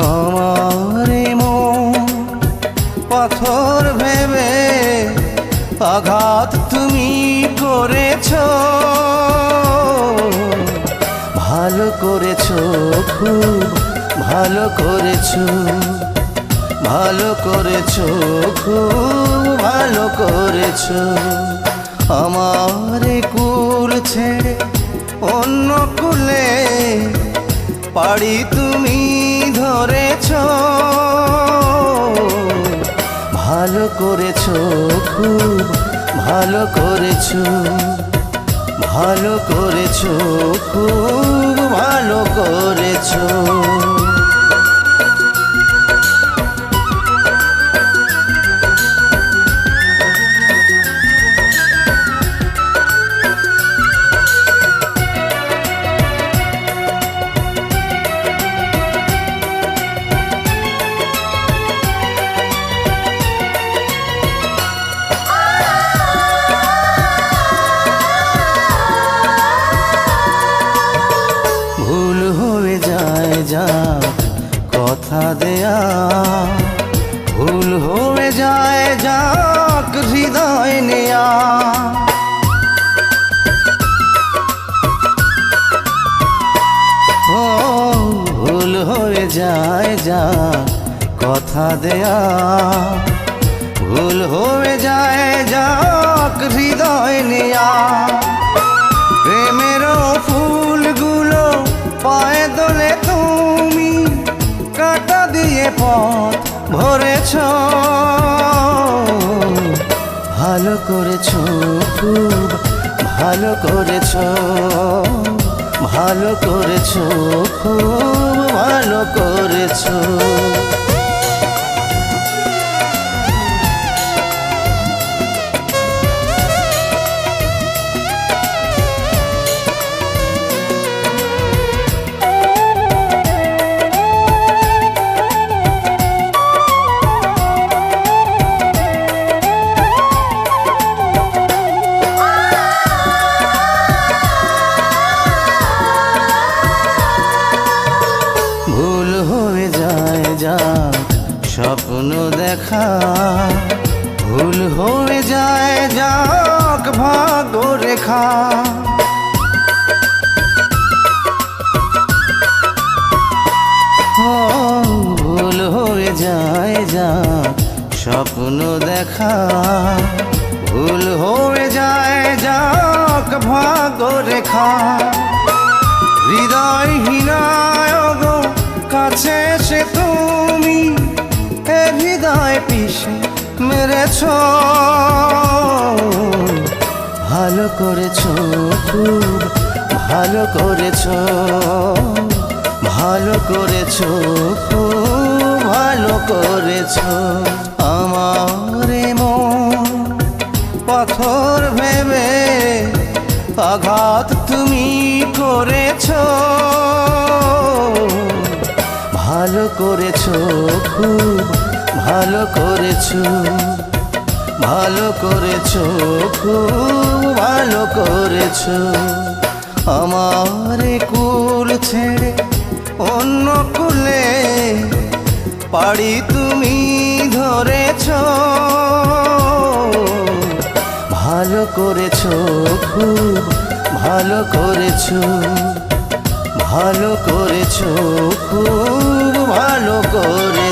আমারে মন পাথর ভেবে আঘাত তুমি করেছ। ভালো করেছ, খুব ভালো করেছ। ভালো করেছ, খুব ভালো করেছ। আমারে কুল ছেড়ে অন্য কুলে পাড়ি করেছ খুব ভালো করেছ ভালো করেছ খুব ভালো করেছ। দেয়া ভুল হয়ে যায় যাক হৃদয় নেয়া। ভুল হয়ে যায় যা কথা দেয়া। ভুল হয়ে যায় যাক হৃদয় নেয়া। ভরেছ ভালো করেছ খুব ভালো করেছ ভালো করেছ খুব ভালো করেছ স্বপ্ন দেখা, ভুল হয়ে যায় যাক ভাগ্য রেখা। ভুল হয়ে যায় যা স্বপ্ন দেখা, ভুল হয়ে যায় যাক ভাগ্য রেখা। হৃদয় হীনায় গো কাছে তুমি এ পিসে মেরেছ। ভালো করেছ খুব ভালো করেছ। ভালো করেছ, খুব ভালো করেছ। আমারে পাথর ভেবে আঘাত তুমি করেছ। ভালো করেছ খুব ভালো করেছ ভালো করেছ, খুব ভালো করেছ। আমার কুল ছেড়ে অন্য কুলে পাড়ি তুমি ধরেছ। ভালো করেছ, খুব ভালো করেছ ভালো করেছ, খুব ভালো করে